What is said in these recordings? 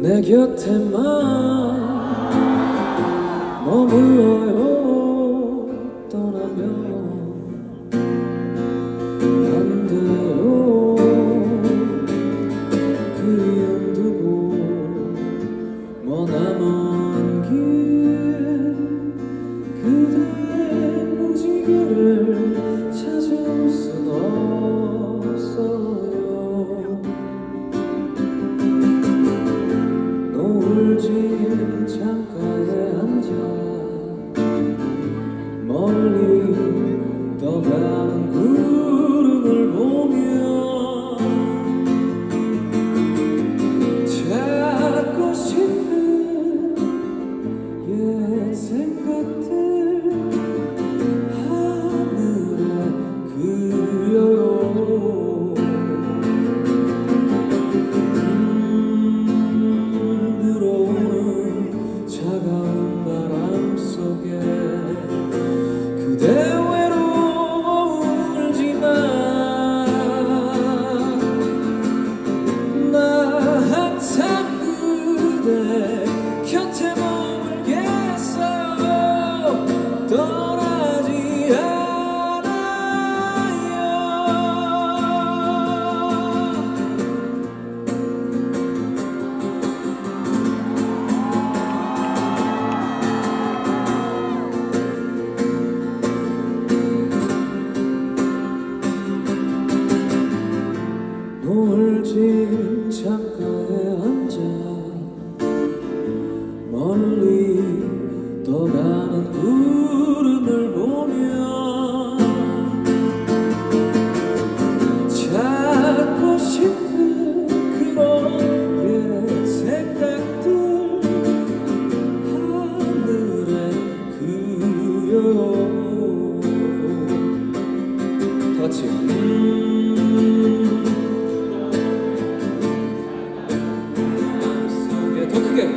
내 곁에만 머물러요. 떠나면 안 돼요. 그 only the ground There 같이 더 크게.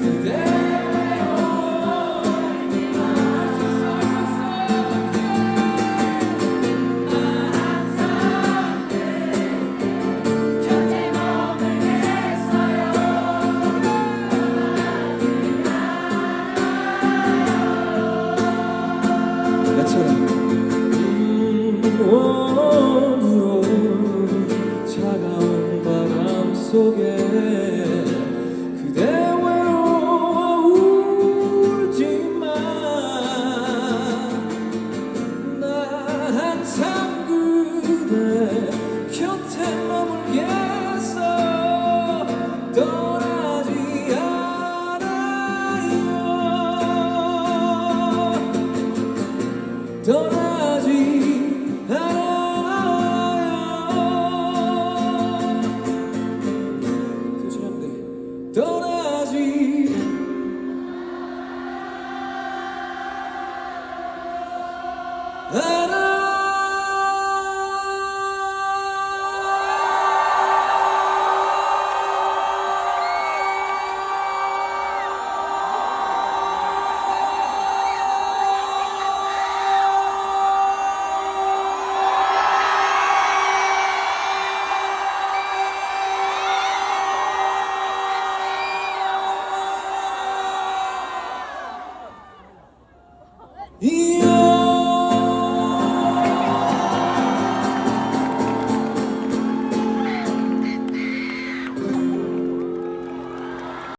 그대 한참 그대 곁에 머물겠어. 떠나지 않아요. 떠나지 않아요. 떠나지 않아요.